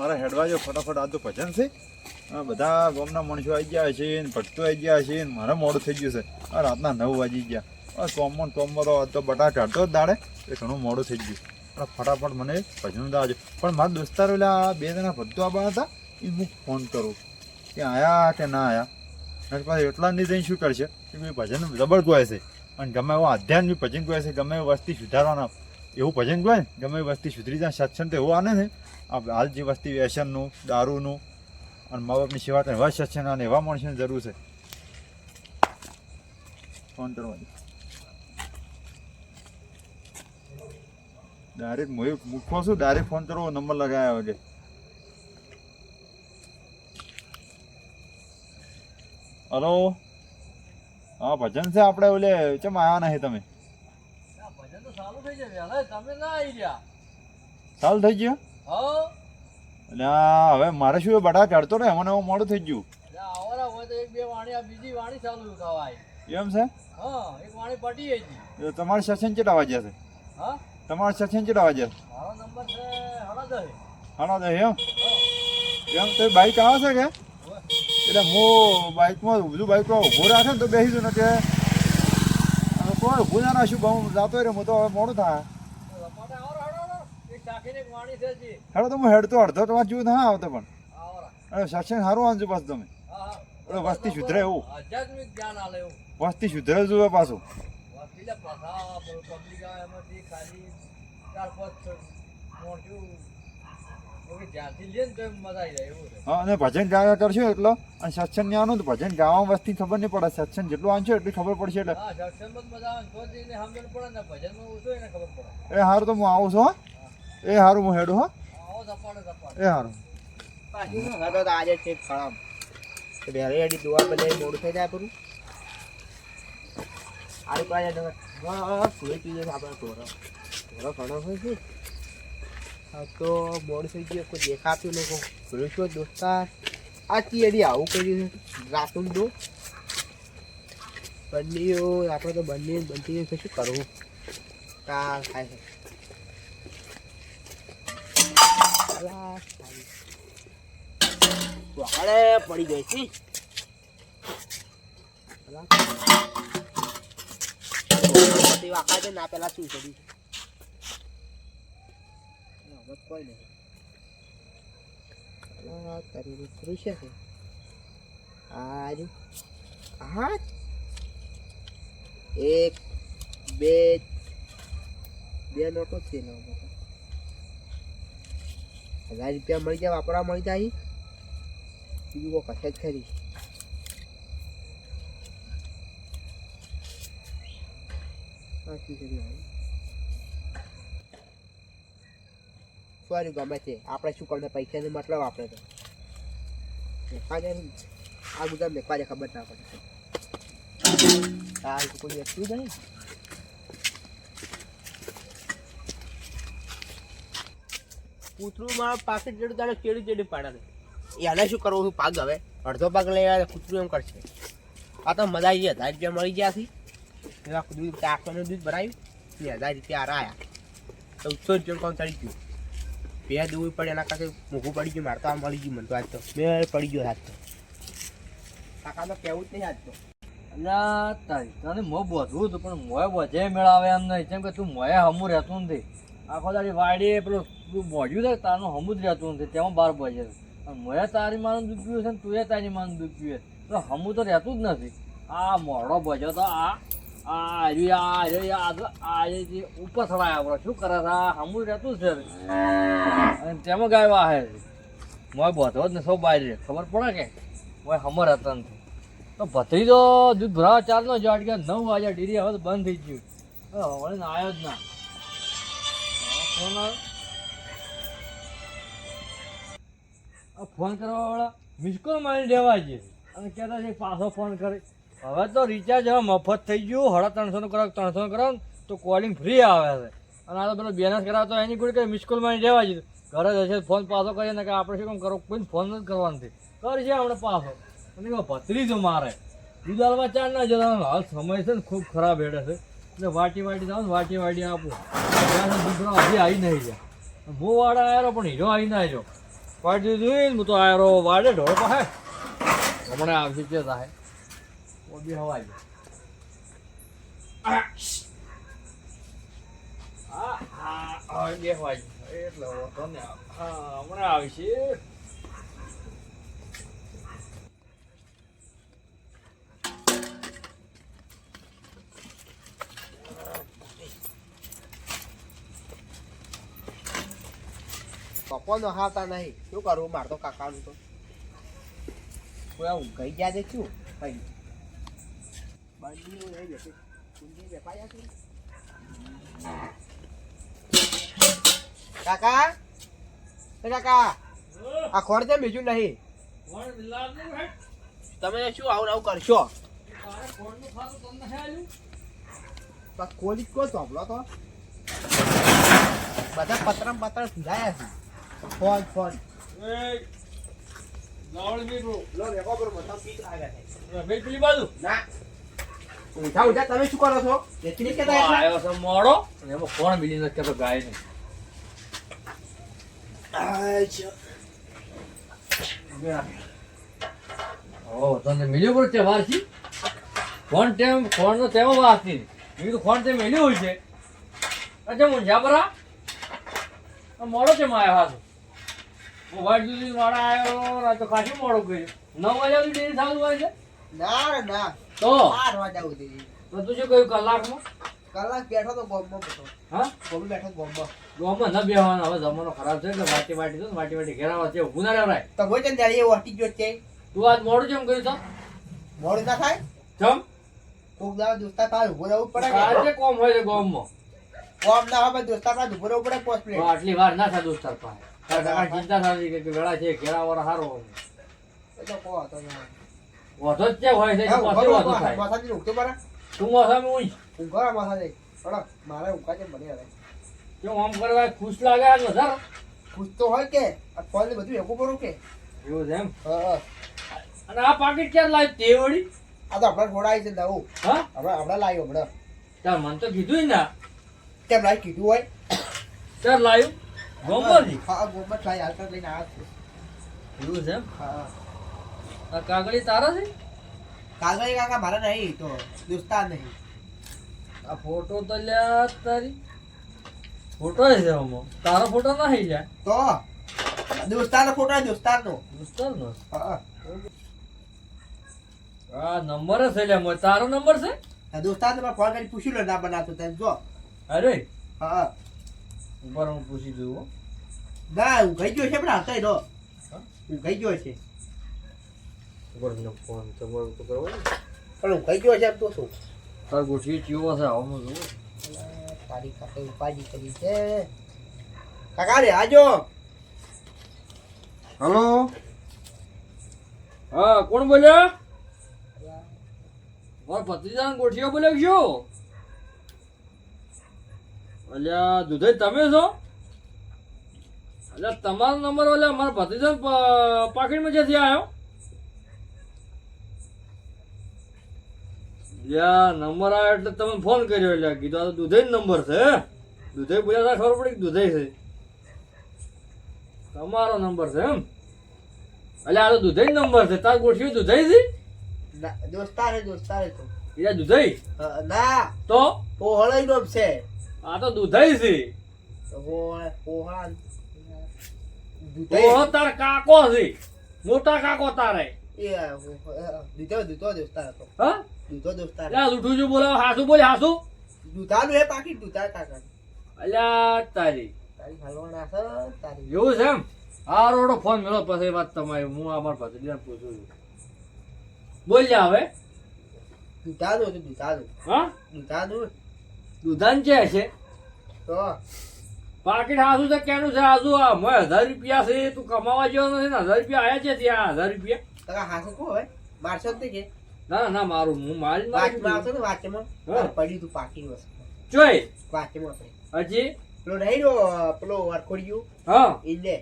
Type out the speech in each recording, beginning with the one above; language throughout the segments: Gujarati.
મારા હેડવા જો ફટાફટ આ તો ભજન છે. બધા ગામના માણસો આવી ગયા છે ને ભટતો આવી ગયા છે ને મારે મોડું થઈ ગયું છે. આ રાતના નવ વાગી ગયા. આ સોમમાં આ તો બટા કાઢતો જ દાડે. એ ઘણું મોડું થઈ ગયું. પણ ફટાફટ મને ભજન દાજો પણ મારા દોસ્તારો એટલે આ બે જણા ભટતો આવવાના હતા એ હું ફોન કરું. કે આયા કે ના આયા? નહીં પાછા એટલા નહીં જઈને શું કરશે? કે ભાઈ ભજન જબર ગોય છે. અને ગમે એવું આધ્યાત્મિક ભજન ગોય છે, ગમે વસ્તી સુધારવાના એવું ભજન ગોય ને, ગમે વસ્તી સુધરી જાય સત્સંગ તો એવું આને છે. હાલ જે વસ્તી વ્યસનનું દારૂનું અને મા બાપની સેવા તો એવા સત્સંગ અને એવા માણસોની જરૂર છે. ફોન કરવાની ડાયરેક્ટ મોય મૂકવો છું ડાયરેક્ટ ફોન કરવો નંબર લગાવ્યા વગે હલો? હા ભજન છે આપણે ઓલે? ચમ આવ્યા નહીં તમે? ભજન તો ચાલુ થઈ જાય તમે ના આવી ગયા ચાલુ થઈ ગયું? હો. આ હવે મારે શું બટા ચડતો ને મને એવું મોડું થઈ ગયું. એમ છે? તમારે કેટલા વાગ્યા છે? તમારે મારો નંબર છે હળદ એમ? એમ તો બાઈક આવે છે કે? એટલે હું બાઇકમાં બધું બાઇકમાં ઊભું રાખે ને તો બેસી ને કે કોણ ઊભું ના રાખ્યું બહુ જાતો રહ્યો હું તો હવે મોડું થાય. હેડો તો હું હેડતો અડધો તો જેવું ના આવતો પણ. સત્સંગ સારું આનજો પાછું તમે. વસ્તી સુધરે એવું. વસ્તી સુધરે જોવે પાછું. અને ભજન ગાયા કરશો એટલો? અને સત્સંગ ને આનું તો ભજન ગાવામાં વસ્તી ખબર નહીં પડે. સત્સંગ જેટલું આંચો એટલી ખબર પડશે એટલે. એ સારું તો હું આવું છું હો. એ સારું હું હેડું, હો. એ સારું તો આજે છે ખરાબ તો વહેલી એડી દુઆ બને મોડું થઈ જાય પૂરું આરી બસ સુઈ પીએ છે આપણે ઘણો હોય છે આ તો મોડ થઈ ગયું કોઈ દેખાતું લોકો ભૂલું શું દોસ્તાર આ આવું કર્યું છે રાતું દો આપણે તો બંને બનતી છે કરવું? કાર થાય છે? વાળે પડી ગઈ છે ના પેલા શું કરી કોઈ નહીં દીકરી છે કે? આ હા એક, બે બે નોટો છે ઉપર. હજાર રૂપિયા મળી જાય, વાપરવા મળી જાય. બીજું કોઈ કશે જ ખરી. સોરી ગમે છે? આપણે શું પૈસા પૈસાને મતલબ આપણે તો. મેકવા આ બધા મેકવા જાય, ખબર ના પડે. કોઈ વ્યક્તિ નહીં. કૂતરું માં પાકેટ જેડું તારે ચેડી ચેડી પાડે એને શું કરવું છું? પાક હવે. અડધો પાક લઈ કૂતરું એમ કરશે. આ તો મજા આવી હજાર રૂપિયા મળી ગયા છે. એવા દૂધ ચારસોનું દૂધ ભરાયું. એ હજાર રૂપિયા હારા આવ્યા ચૌદસો રૂપિયા ચડી ગયું. બે દૂધ પડે એના કાંઈ મોઘું પડી ગયું. મારે તો આ મળી ગયું મને તો આજ તો. બે પડી ગયો આજ તો. કાકા, તો કહેવું જ નહીં આજ તો. અલ્યા તને મો બોધવું હતું, પણ મોએ બોધે મેળાવે એમ નહીં. કેમ કે તું મોએ હમું રહેતું નથી. આખો દાડી વાડી પેલું તું મોઢ્યું છે તારનું હમું રહેતું નથી તેમાં બાર બજે મોએ તારી માનું દૂધ પીવું છે ને તું એ તારી માનું દૂધ પીવે તો હમું તો રહેતું જ નથી. આ મોડો બોજ્યો તો આ આ રહ્યું આ રહ્યું આ તો જે ઉપર થડાય આપણે શું કરે છે? હમું રહેતું જ છે અને તેમાં ગાય વાહે મોય બોધો જ ને સૌ બહાર રહે ખબર પડે કે? મોય હમર હતા નથી. તો ભત્રીજો દૂધ ભરાવા ચાલનો જો કે નવ વાગ્યા ડેરી હવે તો બંધ થઈ ગયું. હવે આવ્યો જ ના. ફોન આવ્યો ફોન કરવા વાળા મિસકોલ મારી દેવા છે. અને કહેતા છે, પાછો ફોન કરે. હવે તો રિચાર્જ હવે મફત થઈ ગયું. હળા ત્રણસોનું કરાવ ત્રણસોનું કરાવ તો કોલિંગ ફ્રી આવે છે અને આ તો પેલો બેલેન્સ કરાવતો એની કોઈ કઈ મિસકોલ મારી દેવા છે. ઘરે જશે ફોન પાછો કરીએ ને કે આપણે શું કામ કરો? કોઈ ફોન નથી કરવાનો. નથી કરશે આપણે પાછો. અને ભત્રી તો મારે. દુધાળમાં ચાર ના જતા હાલ સમય છે ને ખૂબ ખરાબ હેડે છે. એટલે વાટી વાટી જાઓ ને વાટી વાટી આપું. દૂધનો હજી આવી નહીં જાય હું વાળા આવ્યો પણ હીરો આવી ના આવ્યો વાટી દીધું હું તો આયરો વાડે ઢોળ પાસે. હમણાં આવશે કે થાય. ઓ બી હવાઈ ગયો. હા આ, બે હવાઈ એટલે. હા હમણાં આવશે. પપ્પો નો હાવતા નહીં. શું કરવું મારે તો કાકાનું તો. કોઈ આવું ગઈ ગયા છે શું? કઈ કાકા? કાકા, આ ખોડ છે બીજું નહીં. તમે શું આવું આવું કરશો? કોલી કોઈ ચોપલો તો બધા પતરા પતરા સુધાયા છે. Phone phone. ગાવડી બીબુ લો છે બાજુ ઉઠા તમે શું કરો છો એટલી કેતા છે મોડો એમાં કોણ બીજી નથી તને મિલ્યો પણ તે વાર ફોન ટેમ ફોન નો તેમાં વાત નહીં ફોન તે મિલ્યો હોય છે અચ્છા મુંજા મોડો છે માયા હાથ સુધી મારા આવ્યો ના તો ખાસી મોડો કર્યું? નવ વાગ્યા સુધી ડેરી થતું હોય છે? ના ના. તો? આઠ વાગ્યા સુધી. તો તું શું કહ્યું કલાકમાં? કલાક બેઠો તો ગોમમાં બેઠો હા? ગોમ બેઠો ગોમમાં ગોમાં ન બેહવાનો હવે જમાનો ખરાબ છે કે વાટી વાટી દો માટી વાટી વાટી ઘેરાવા છે ઊભું ના રહેવાય. તો હોય છે ત્યારે એ વટી ગયો છે. તું આજ મોડું કેમ કર્યું તો? મોડું ના થાય? જમ. કોક દાવા દોસ્તા પાસે ઊભો રહેવું પડે આજે કોમ હોય છે ગોમમાં. કોમ ના હોય દોસ્તા પાસે ઊભો રહેવું પડે પોસ્ટ તો પ્લેટ આટલી વાર ના થાય દોસ્તાર પાસે. તારા ચિંતા કે- વેળા છે ઘેરા વાળા સારો એ તો કહો તો ના. વધો જ છે હોય છે વધુ થાય. માથાથી ઊંઘતો બરા તું મોસામે ઊંઘ. ઊંઘો રા માથાથી ચલો મારે ઊંઘા છે બની હવે. કેમ આમ કરવા ખુશ લાગે આ વધારે? ખુશ તો હોય કે આ ફોન બધું એવું કરું કે? એવું છે એમ? હા, હા. અને આ પાકીટ ક્યારે લાવી? તે વળી આ તો આપણે થોડા છે નવું. હા? હમણાં આપણે લાવ્યું હમણાં. તાર મને તો કીધું ને. કેમ લાવી કીધું હોય? ચાર લાવ્યું? ગોમમાંથી હા ગોમત થાય હાલ લઈને આવ્યા છે. એવું છે હા. આ કાગળી તારા છે? કાગળી કાકા મારે નહીં તો દોસ્તાર નહીં. આ ફોટો તો લ્યા તારી. ફોટો છે આમાં? તારો ફોટો નહીં લ્યા તો? દોસ્તાર નો ફોટો દોસ્તાર નો દોસ્તાર નો હા. આ નંબર છે લ્યા. તારો નંબર છે? દોસ્તાર ને ફોન કરી પૂછી લો ના બનાતો તેમ જો. અરે. હા. ઉપર હું પૂછી જોઉં ના હું ગઈ ગયો છે પણ આવતો એનો હા? ગઈ ગયો છે. ઉપર ફોન તમારું તો કરવા પણ હું ગઈ ગયો છે તો શું? તાર ગોઠવી ચીવો છે આવું અલા, તારી કાકે ઉપાજી કરી છે. કાકા રે આજો. હલો? હા કોણ બોલ્યા? મારા ભત્રીજાને ગોઠીઓ બોલ્યો શું અલ્યા દુધઈ તમે છો? અલ્યા તમારો નંબર ઓલ્યા મારા ભત્રીજાને પ- પાકીટમાં જેથી આવ્યો લ્યા નંબર આવ્યો એટલે તમે ફોન કર્યો એટલે કીધું આ તો દુધઈ નંબર છે દુધઈ બોલ્યા ખબર પડી કે દુધઈ છે. તમારો નંબર છે એમ? અલ્યા આ તો દુધઈ નંબર છે. તાર ગોઠવી દુધઈ છે? દોસ્તારે દોસ્તારે તો. એ દુધઈ? ના. તો? પોહળાઈ નો છે. આ તો દુધઈ છે. ઓહો તાર કાકો છે. મોટા કાકો તારે. એ દૂધો દૂધો દોસ્તાર હતો હા? દૂધો દોસ્તાર અલ્યા જૂઠું શું બોલાવ હાસુ બોલે હાસુ. દૂધાનું હે પાકી દૂધા કાકા. અલ્યા તારી. તારી હલવાના છે તારી. એવું છે એમ? આ રોડો ફોન મેળો પછી વાત તમારી હું અમાર ભત્રીજાને પૂછું છું. બોલ્યા હવે. દૂધાનું દૂધા દૂધાનું હા? દૂધાનું દુધાન છે છે. તો પાકીટ હાસુ છે કેનું છે આજુ આ મોય હજાર રૂપિયા છે તું કમાવા જેવો નથી ને હજાર રૂપિયા આયા છે ત્યાં હજાર રૂપિયા. તારા હાસુ કો હવે મારશો તે કે? ના ના, મારું હું મારી આવશે ને વાંચમાં હા. પડ્યું તું પાકી વસ્તુ. જોઈ વાંચમાં હજી? પેલો નહીં રહ્યો પેલો વરખોડિયું હા. એને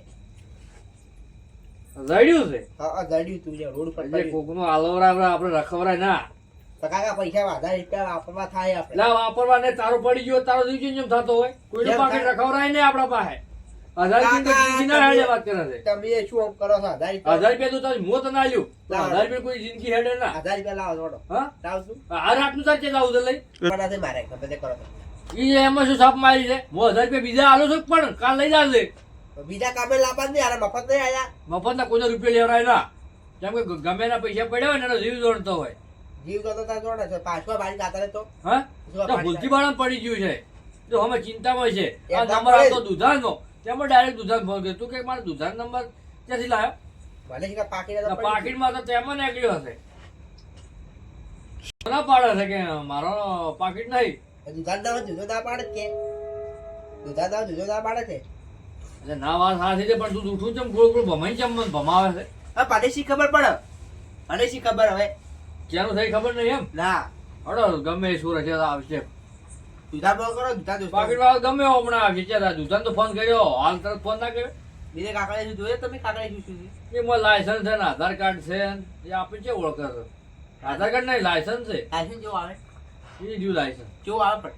રડ્યું છે? હા રડ્યું તું રોડ પર કોકનો પડ્યું આપણે રખવરાય ના. તો કાકા પૈસા વધારે રૂપિયા વાપરવા થાય આપણે. વાપરવા ને તારો પડી ગયો તારો જેમ થતો હોય. પાકીટ રખવરાય આપણા પાસે. હજાર રૂપિયા તો કાકા, જિંદગી ના હેડે વાત કરે છે. તમે શું આમ કરો છો? હજાર હજાર રૂપિયા રૂપિયા તો તારી મોત ના પણ હજાર રૂપિયા કોઈ જિંદગી હેડે ના. હજાર રૂપિયા લાવો છોડો હા? લાવ છું આ રાતનું સાચે લાવું છે લઈ? પણ મારે ગમે કરો ઈ એમાં શું સાપ મારી છે? હું હજાર રૂપિયા બીજા આલો છું પણ કાલ લઈ જાજે. બીજા કામે લાવવા નહીં મફત નહીં આયા. મફતના કોઈને રૂપિયા લેવરાય ના. કેમ કે ગમે એના પૈસા પડ્યા હોય ને એનો જીવ જોડતો હોય. જીવ તો તાર જોડે છે. પાછવા બારી જાતા રહે હા? તો ભૂલથી બાળા પડી ગયું છે. તો અમે ચિંતામાં છે. આ નંબર આવતો દુધાનો તેમાં ડાયરેક્ટ દુધાન ફોન કર્યો તું કે મારો દુધાન નંબર ક્યાંથી લાવ્યો ભલે કે પાકીટ પાકીટમાં તો તેમાં નીકળ્યો હશે. ના પાડે છે કે મારો પાકીટ નહીં? ગયું. દુકાનદાર જુદો ના પાડે કે? દુકાનદાર જુદો ના પાડે છે? એટલે ના વાત સાચી છે પણ તું ઉઠું ચમ ગોળ ગોળ ભમાઈ ચમ ભમાવે છે. હવે પાડે ખબર પડે? પાડે શી ખબર હવે? ક્યાંનું થઈ ખબર નહીં એમ? ના. અડો ગમે સુરત છે આવશે. દુધા બોલ કરો દુધા દોસ્તો. પાકીટ વાળો ગમે હમણાં આવશે ચાલ દુધાન તો ફોન કર્યો હાલ તરત ફોન ના કર્યો. બીજે કાકડે શું જોયે? તમે કાકડે શું શું છે? એ માં લાયસન્સ છે ને આધાર કાર્ડ છે એ આપણે છે ઓળખે આધાર કાર્ડ નહીં લાયસન્સ છે. લાયસન્સ જો આવે. એ ડ્યુ લાયસન્સ કેવું આવે પણ.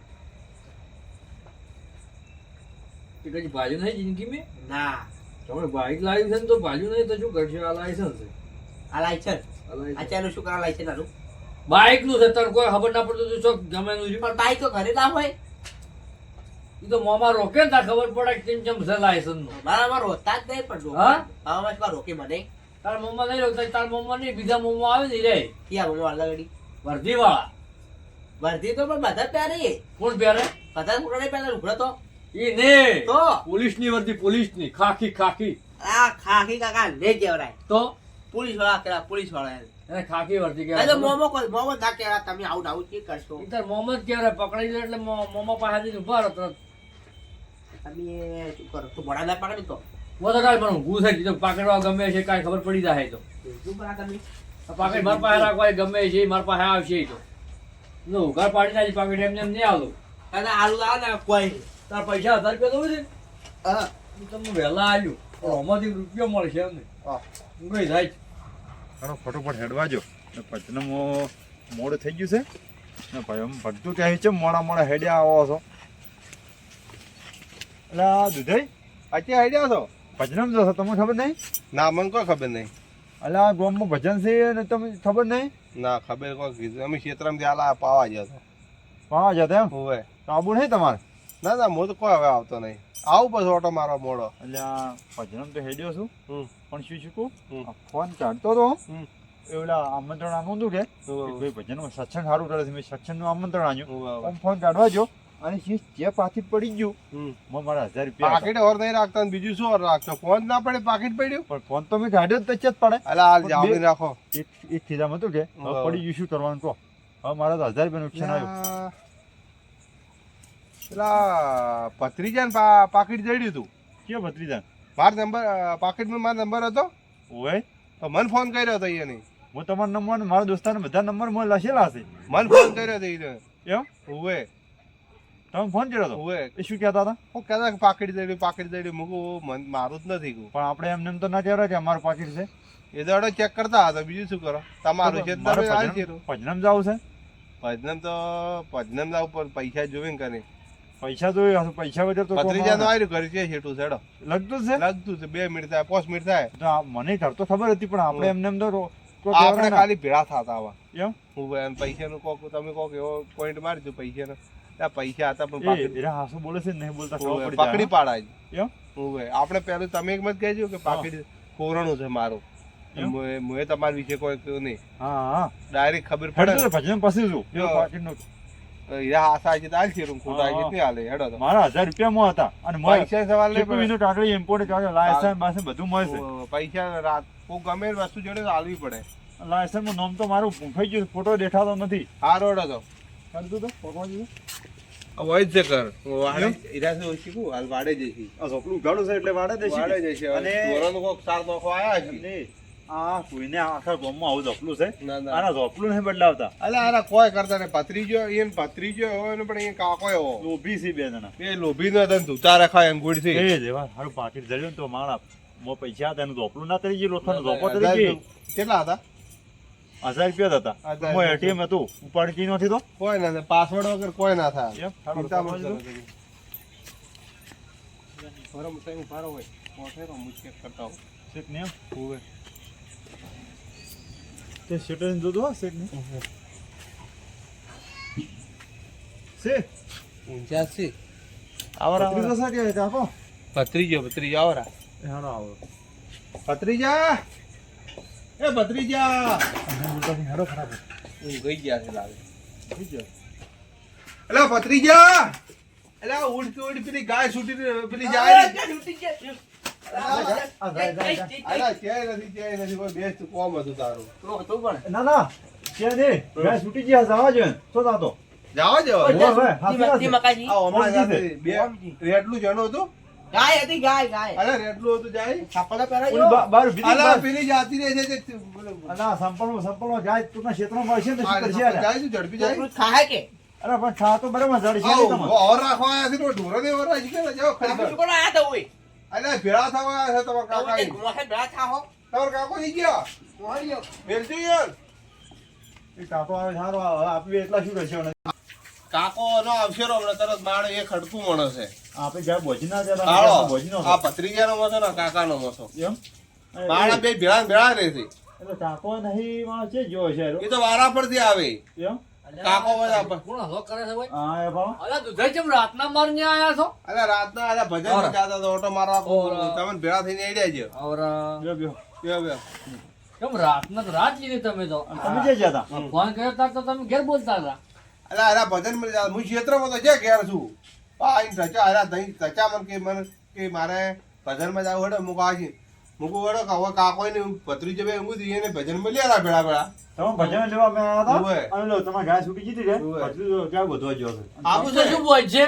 એ કઈ ભાજ્યું નહીં જિંદગી મેં? ના. તમે બાઈક લાવ્યું છે ને તો ભાજ્યું નહીં તો શું કરશે આ લાયસન્સ છે આ લાયસન્સ આ license. શું કરવા લાયસન્સ આનું બાઈકનું છે તને કોઈ ખબર ના પડતું તું ચોક ગમે એનું પણ બાઇક તો ઘરે ના હોય. એ તો મોમાં રોકે ને ખબર પડે કેમ કેમ છે લાયસન્સનું. મારામાં રોતા જ નહીં પણ હા? મારામાં શું રોકે મને? તાર મોમાં નહીં રોકતા તાર મોમાં નહીં બીજા મોમાં આવે ને રે. ક્યાં મમ્મા અલગડી વર્ધી વાળા વર્ધી તો પણ બધા જ પહેરે. કોણ પહેરે? બધા જ નહીં પહેરે લુગડો તો. એ ને. તો? પોલીસની વર્ધી પોલીસની ખાખી ખાખી. આ ખાખી કાકા લે જેવરાય. તો? પોલીસવાળા કેવા પોલીસવાળા એને ખાખી વર્તી કે એટલે મોમો મોમો ના કે તમે આવું આઉટ કે કરશો. ઇતર મોમો જ કહેવાય પકડી લે એટલે મોમો મોમા પાસે જઈને ઊભા રહો તરત. તમે શું કરો? તો બડા ના પકડી તો? હું તો કાલ પણ ઊંઘું થઈ ગયું પાકડવા ગમે છે કાંઈ ખબર પડી જાય તો. શું ભણા તમે? આ પાકીટ મારા પાસે રાખવા ગમે છે મારા પાસે આવશે તો. નો ઘર પાડી નાખી પાકીટ એમને એમ નહીં આવું અને આલુ લાવ ને કોઈ. તાર પૈસા હજાર રૂપિયા દઉં છે હા. હું તમને વહેલા આવ્યું પણ આમાંથી રૂપિયો મળશે એમ હા. ઊંઘાઈ જાય. ઘણો ફટોફટ હેડવાજો ને પચનમ મોડું થઈ ગયું છે. ને ભાઈ આમ ભટતું ક્યાં છે મોડા મોડા હેડ્યા આવો છો. એટલે આ દુધાઈ અત્યારે હેડ્યા છો? ભજનમ જશો તમને ખબર નહીં? ના મને કોઈ ખબર નહીં. એટલે આ ગામમાં ભજન છે ને તમને ખબર નહીં? ના ખબર કોઈ કીધું. અમે ક્ષેત્રમાં આલા પાવા ગયા હતા. પાવા જતા એમ? હોય કાબુ આબુ નહીં તમારે? ના ના હું તો કોઈ હવે આવતો નહીં. આવું પછી ઓટો મારો મોડો. એટલે આ ભજન તો હેડ્યો છું. પણ શું શું કહું? હમ. આ ફોન ચાલતો હતો એવડા આમંત્રણ આનું હતું કે? ભાઈ ભજનમાં સત્સંગ સારું કરે છે. મેં સત્સંગનું આમંત્રણ. આમ ફોન કાઢવા જો. અને શીશ જે પાછી પડી ગયું હમ. મારા હજાર રૂપિયા. પાકીટ ઓર નહીં રાખતા બીજું શું ઓર રાખતો ફોન ના પડે પાકીટ પડ્યું? પણ ફોન તો મેં કાઢ્યો તો જ પડે. એટલે પણ જાવ રાખો. એક એક ખીજામાં હતું કે? પડી ગયું શું કરવાનું કહો? હવે મારા તો હજાર રૂપિયા નુકસાન આવ્યું. પેલા ભત્રીજા ને પા- પાકીટ જડ્યું તું કે ભત્રીજા મારો નંબર પાકીટમાં મારો નંબર હતો. ઓય. તો મને ફોન કર્યો હતો એને હું તમારો નંબર મારા દોસ્તાને બધા નંબર મને લખેલા હશે. મને ફોન કર્યો હતો એને એમ? હોવે તમે ફોન કર્યો હતો? હોવે એ શું કહેતા હતા? હું કહેતા પાકીટ જડ્યું પાકીટ જડ્યું મૂકું મારું જ નથી પણ આપણે એમને એમ તો ના કહેવાય કે અમારું પાકીટ છે. એ દાડો ચેક કરતા હતા બીજું શું કરો? તમારું છે ભજનમ જવું છે? પજનમ તો પજનમ ના ઉપર પૈસા જોવે ને કરે. પૈસા તો પૈસા વગર તો ભત્રીજા નું આવ્યું ઘર છે હેઠું સેડો લગતું છે? લગતું છે બે મિનિટ થાય પાંચ મિનિટ થાય. મને ઘર તો ખબર હતી પણ આપણે એમને એમ તો આપણે ખાલી ભેળા થતા આવા. એમ? હું પૈસાનું કોક તમે કોક એવો પોઈન્ટ મારી દો પૈસાનો પૈસા હતા પણ હાસુ બોલે છે ને નહીં બોલતા પકડી પાડાય એમ? હું આપણે પેલું તમે એક મત કહેજો કે પાકીટ કોરણું છે મારું. મુએ- તમારી વિશે કોઈ કયું નહીં. હા હા. ડાયરેક્ટ ખબર પડે. ભજન પાસે છું જો. પાકીટનું તો મારા હજાર રૂપિયામાં હતા. અને મોય પૈસા સવાલ નહીં. એનું કાગળી import કાગળ, license બાયસન્સ બધું મળશે. પૈસા રાત કોક ગમે વસ્તુ જોડે તો હાલવી પડે. લાયસન્સનું નામ તો મારું થઈ ગયું ફોટો દેખાતો નથી. હારો હેડો તો. કરતું તો પકવા દીધું હોય છે કર વાડે ઈરાસે હાલ વાડે જઈશી. આ ઉગાડું છે એટલે વાડે દેશે વાડે જઈશી. અને ધોરણ કોક સાર નોખો આયા છે. આ કોઈને આખા ગામમાં આવું છે. આના ઝોપડું નહીં બદલાવતા. કોઈ કરતા ને ભત્રીજો હોય ને પણ એ કાકો એવો. લોભી છે બે જણા. એ લોભી નો ધન તું તારે અંગુડ છે. એ જેવા હારું પાકીટ જડ્યું તો મારા મો પૈસા હતા એનું ઝોપડું ના તરી ગયું લોથાનું ઝોપો તરી ગઈ. કેટલા હતા? હજાર રૂપિયા હતા. એટીએમ હતું. ઉપાડી નથી તો. કોઈ ના પાસવર્ડ વગર કોઈ ના થાય. ચિંતા. ફરમ તો ફારો હોય તો હું કરતા હોય. શેઠ ને એમ? હોવે તે શેઠ ને જોતો હો શેઠ ને શેઠ ઊંચા છે આવરા આવરા સા કે કાકો ભત્રીજો ભત્રીજો આવરા એ હાલો આવો ભત્રીજા એ ભત્રીજા હાડો ખરાબ હું ગઈ ગયા છે લાગે થઈ ગયો એલા ભત્રીજા એલા ઉડ કે ઉડ પેલી ગાય છૂટી પેલી જાય આ જાય ના ના ત્યાં છે મળશે ને શું કરશે જાય છે ઝડપી જાય અલા પણ ખા તો બરાબર. ઓર રાખવા આવ્યા છે તો ઢોરો રાખી કે જાઓ ખરી આયા હોય અલા ભેળા થવા છે તમારા કાકા તમે મોહે બેઠા થાઓ તમારા કાકો ઈ ગયો? મોહે ગયો મેલજો યાર. એ કાકો આવે સારો આવે. આપણે એટલા શું કરશે હવે? કાકો નો અફેરો હમણાં તરત બાળ એ ખડકું માણસ છે. આપણે જ્યાં બોજના જરા જતા હાલો બોજી નો મોસો ને કાકા નો કાકાનો મસો એમ? માણા બે ભેળા ભેળા રહે છે. એટલે કાકો નહીં માણસ છે જો છે. એ તો વારા પરથી આવે. એમ? કાકો બધા કોણ હલો કરે છે ભાઈ? હા એ ભાવ. અલા દુધાઈ ચમ રાતના મારને આયા છો? અલા રાતના અલા ભજન. ગાતા તો ઓટો મારવા તમે ભેળા થઈને કેમ રાતના તો રાત લીધી તમે તો. તમે ક્યાં ગયા ફોન કર્યો તાર તો તમે ઘેર બોલતા હતા. અલા અલા ભજન મળી જાય. હું ક્ષેત્રમાં તો જે ઘેર છું. આ આઈને ધચા અલા મને કે મને કે મારે ભજનમાં જાવ હેડો મુકો આજી મુકો હેડો કે હવે કાકો ને પતરી બે ઊંઘી દઈએ ને ભજન મળ્યા આલા ભેળા ભેળા. તમે ભજન લેવા મે આયા. હતા? અને લો તમારે ગાય છૂટી જીતી રે પતરી તો ક્યાં ગોતવા ગયો છે? તો શું બોલ છે?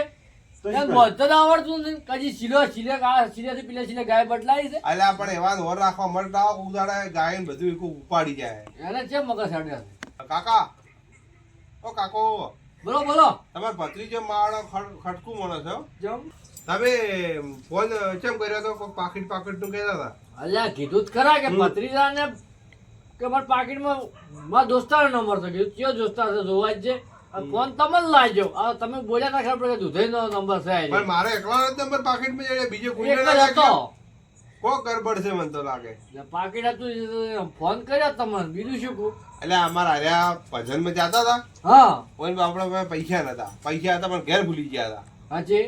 તો જ આવડતું નથી કદી સિલો સિલે આ સિલેથી પેલે સિલે ગાય બદલાઈ છે? અલા પણ એવા ઓર રાખવા મળતા ઉદાડે ગાય ને બધું એક ઉપાડી જાય. એને છે મગજ સાડ્યા કાકા ઓ કાકો. બોલો બોલો. તમારે ભત્રીજો માળો ખડ- ખડકું માણસ છો જમ? તમે ફોન કેમ કર્યો હતો? પાકીટ પાકીટનું કહેતા હતા? અલ્યા કીધું જ ખરા કે. ભત્રીજાને કે મારા પાકીટમાં મારા દોસ્તારો નંબર છે. કીધું કયો દોસ્તાર છે જોવા જ. છે ફોન તમે જ લાવજો. આ તમે બોલ્યા ના ખબર પડે કે દુધઈનો નંબર છે પણ મારે એકલા જ નંબર પાકીટમાં જડે બીજો કોઈ એક જ કો ગરબડ છે મને તો લાગે. પાકીટ હતું ફોન કર્યો તમને. બીજું શું કહું? એટલે અમારા હર્યા ભજનમાં જતા હતા. હા. કોઈ આપણે પાસે નતા. પૈસા હતા પણ ઘેર ભૂલી ગયા હતા. હાચી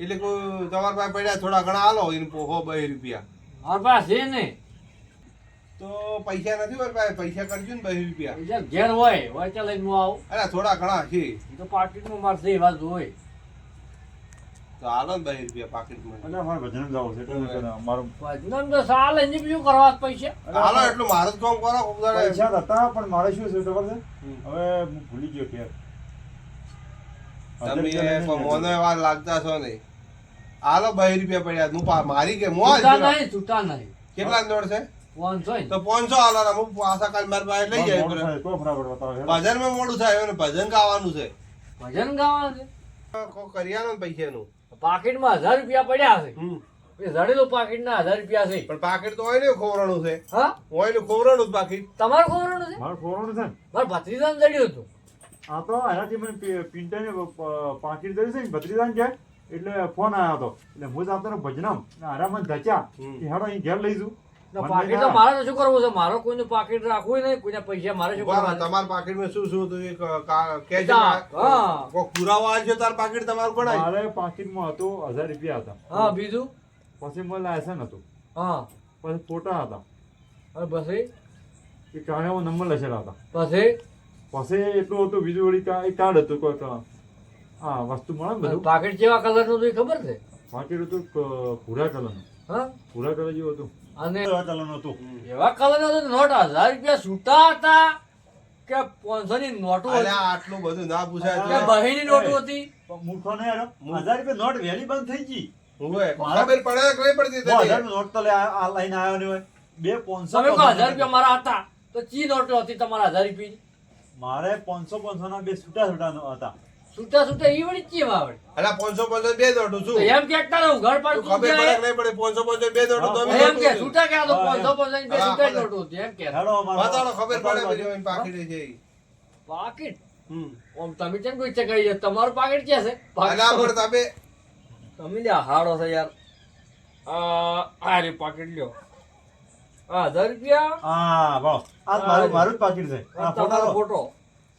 એટલે કોઈ તમારા પાસે પડ્યા થોડા ઘણા હાલો એને પોહો બે રૂપિયા. મારા પાસે છે ને તો પૈસા નથી પાસે પૈસા કરજો ને બે રૂપિયા. બીજા ઘેર હોય હોય ચાલ લઈને હું આવું. અરે થોડા ઘણા છે. તો પાકીટમાં મારે એવા જ હોય. તો હાલો ને બે રૂપિયા પાકીટમાં એટલે ભજન જવું છે એટલે મેં કીધું તો સાલ એને બીજું કરવા પૈસા. હાલો એટલું મારું જ કામ કરો પૈસા તો હતા પણ મારે શું છે ખબર છે? હવે હું ભૂલી ગયો ઘેર. તમે મને વાર લાગતા છો ને. હાલો બે રૂપિયા પડ્યા. હું મારી કે મો નહીં છૂટા નહીં. કેટલા દોડ છે? તો પાંચસો હાલો ને હું પાછા કાલ મારી પાસે લઈ જાય. ભજનમાં મોડું થાય અને ભજન ગાવાનું છે. ભજન ગાવાનું છે? કોક પૈસા નું પાકીટમાં હજાર રૂપિયા પડ્યા છે. હમ. એ ના પાકીટના હજાર રૂપિયા છે. પણ પાકીટ તો હોય ને ખોવરાનું છે. હા? હોય ને ખોવરાનું જ પાકીટ. તમારું ખબર છે? મારું ફોરવાનું છે મારા ભત્રીજાને જડ્યું હતું. આ તો એનાથી મને પી- પિંટાને પાકીટ કરી છે ને ક્યાં એટલે ફોન આવ્યો હતો એટલે હું જ આવતો ભજનમ. આરામ ધચા હમ. કે હેડો અહીં ઘેર લઈ જઉં. પાકીટ તો મારે તો શું કરવું છે? મારો કોઈનું પાકીટ રાખવું નહીં કોઈના પૈસા મારે શું કરવા તમાર પાકેટમાં શું શું હતું? ક- પુરાવો આવશે તાર પાકીટ તમારું પણ મારે પાકીટમાં હતો હજાર રૂપિયા હતા. હા બીજું? પછી મને લાયસન્સ હતું. હા. પછી ફોટા હતા. અરે પછી? એ કારણે નંબર લખેલા હતા. પછી? પછી એટલું હતું બીજું વળી કાર્ડ હતું કોઈક હા વસ્તુ મળે ને બધું. પાકેટ જેવા કલરનું હતું ખબર છે? પાકેટ હતું ભૂરા કલરનું હા? ભૂરા કલર જેવું હતું. અને ભૂરા કલરનું હતું. એવા કલર હતો નોટ હજાર રૂપિયા છૂટા હતા કે પાંચસો ની નોટો આટલું બધું ના પૂછાય કે. બહીની નોટો હતી. મૂર્ખો ને હજાર રૂપિયા નોટ વહેલી બંધ થઈ ગઈ. મારા- ખબર પડે કે પડતી હજાર નોટ તો લે આ લઈને આવ્યો હોય. બે પાંચસો પાંચસો હજાર રૂપિયા મારા હતા તો ચી નોટો હતી તમારા હજાર રૂપિયા મારે પાંચસો પાંચસો ના બે છૂટા છૂટા હતા. છૂટા છૂટા ઈ વળી ચી વાવડ અલા પાંચસો પાંચસો બે નોટું છું શું એમ કે એકતા રહું ઘર પર તું ખબર પડે કે નહીં પડે? પાંચસો પાંચસો બે નોટું તો એમ કે છૂટા કે આ તો હા, પાંચસો એમ. પાંચસો ની બે છૂટા. નોટો એમ કે. હેડો અમારો- બતાડો, ખબર પડે બતાડો. એમ પાકી પાકીટે જઈ પાકીટ? હમ. ઓમ તમે કેમ કોઈ ચકાઈ તમારું પાકીટ ક્યાં છે? અલા પણ તમે. તમે લ્યા હાડો છે યાર. આ આ રે પાકીટ લ્યો. હા હજાર રૂપિયા? હા ભાવ આ મારું મારું જ પાકીટ છે. આ ફોટો ફોટો.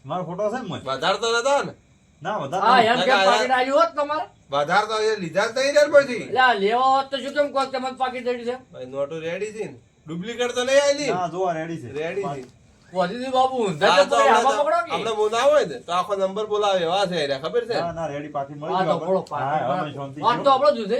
મારો ફોટો છે ને મોય? વધારે તો નતા ને? ના હા એમ કેમ પાકીટ આવ્યું હોત તમારે? વધારે તો એ લીધા જ નહીં ને પછી. એટલે લેવા હોત તો શું કેમ કહો તમને પાકીટ રેડી છે? ભાઈ નોટો રેડી છે ડુપ્લિકેટ તો નહીં આવેલી ના જોવા રેડી છે. રેડી છે. વધી બાબુ ઊંધા તો તો આમાં પકડો કે? હમણાં બોલાવો ને તો આખો નંબર બોલાવે એવા છે ખબર છે? ના ના રેડી પાકીટ મળી આ તો ગયું આપણે. હા, હવે પાકીટ શાંતિ. વાત તો આપણો જ છે.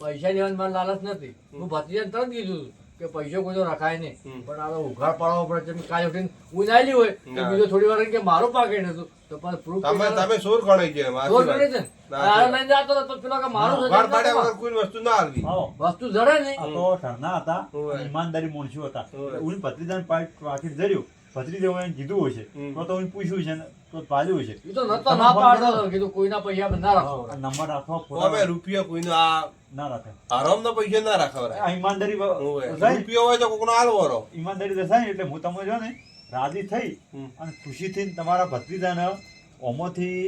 પૈસા લેવાની મારે લાલચ નથી. હું ભત્રીજાને તરત કીધું. કે પૈસો કોઈ તો રખાય નહીં. પણ આ ઉઘાડ પાડવા પડે જેમ કાલે ઉઠીને ઊંઘ હોય તો બીજો થોડી વાર કે મારો પાકે હતું તો. પણ પ્રૂફ તમે તમે સોર ગણાઈ છે જોર કરી છે આ ના. જાતો તો પેલો કે મારો ઉઘાડ ના વગર કોઈ વસ્તુ ના આવી વસ્તુ જડે નહીં. આ તો ઠરના હતા. ઈમાનદારી માણસો હતા. હોય. ઉની પત્રીદાન પાક- પાકીટ જર્યું પત્રી એને કીધું હશે છે. તો તો હું પૂછ્યું છે ને તો પાડ્યું હશે એ તો નતો ના પાડતો કીધું કોઈના પૈસા ના રાખો. નંબર રાખો તો રૂપિયો કોઈનો આ ના રાખે. આરામ ના પૈસા ના રાખવરાય ઈમાનદારી વ- હોય. થાય. રૂપિયો હોય તો કોકનો હાલ વરો ઈમાનદારી દર્શાય ને એટલે હું તમે જો ને રાજી થઈ. અને ખુશીથી તમારા ભત્રીજાને ઓમોથી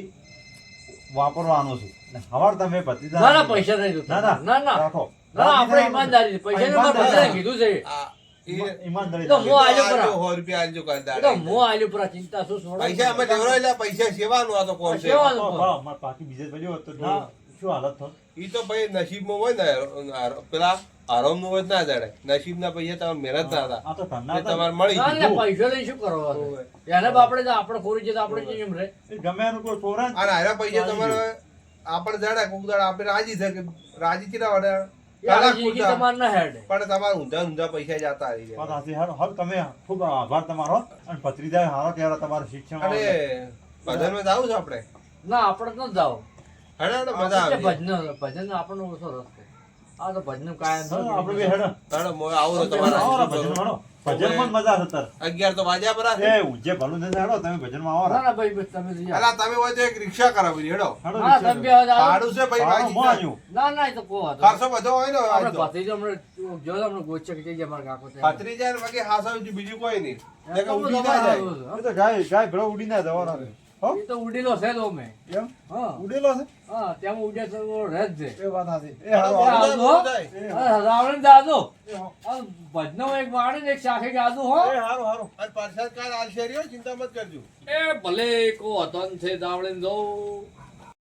વાપરવાનો છું. ને હવાર તમે ભત્રીજા ના ના પૈસા નહીં ના ના રાખો. ના આપણે ઈમાનદારી પૈસા કીધું છે. નસીબમાં હોય ને પેલા આરામનું ના જડે નસીબ ના પૈસા તમારે મહેનત ના હતા તમારે મળી પૈસા લઈ શું કરવા. એને આપણે આપણે ખોરી છે તો આપણે કેમ એમ ગમે એનું કોઈ છોરા અને આરા પૈસા તમારે આપણે જડે કોક દાડે આપણે રાજી છે કે રાજી કેટલા વડે પણ તમારે ઊંધા ઊંધા પૈસા જતા આવી. હાલો, હાલો, તમે ખૂબ આભાર તમારો. અને ભત્રીજા હારો કહેવાય તમારું શિક્ષણ અને ભજનમાં જાવું છે આપણે? ના આપણે ન જાઓ. હેડે મજા આવે ભજન ભજન આપણને ઓછો રસ્તો છે. આ તો ભજન કાયમ આપણે બે હેડો. હેડો મો- આવો તો આવો ને, તમારા ભજનમાં આવો. મજા છે તાર. તો વાજ્યા પરા. એ ઉજ્જે ભલું નથી હેડો તમે ભજનમાં આવો. ના ના ભાઈ તમે અલા તમે હોય તો એક રિક્ષા કરાવી હેડો. હેડો, હા તમે બે કરો. ભાડું છે ભાઈ ભાઈ ના ના તો ખર્ચો બધો હોય ને આપણે જો ગોચે કે કાકો બીજું કોઈ નહીં. તો ના જાય. એ તો ગાય ગાય ભેળો ઉડી ના જવાનો. તો ઉડેલો છે તો અમે. એમ? ઉડેલો છે? હા ત્યાં ઉડે તો રહે છે. એ વાત સાચી. એ હેડો, હારો, ઊંઘી હારો. જાય, એ ઊંઘી જાય. હારો. હા, રાવણ દાદો ભજનો એક વાણે ને એક શાખે ગાદુ હો. એ હારો, હારો. અને કાલ આલશે ચિંતા મત કરજો. એ ભલે કો હતન છે દાવળે દો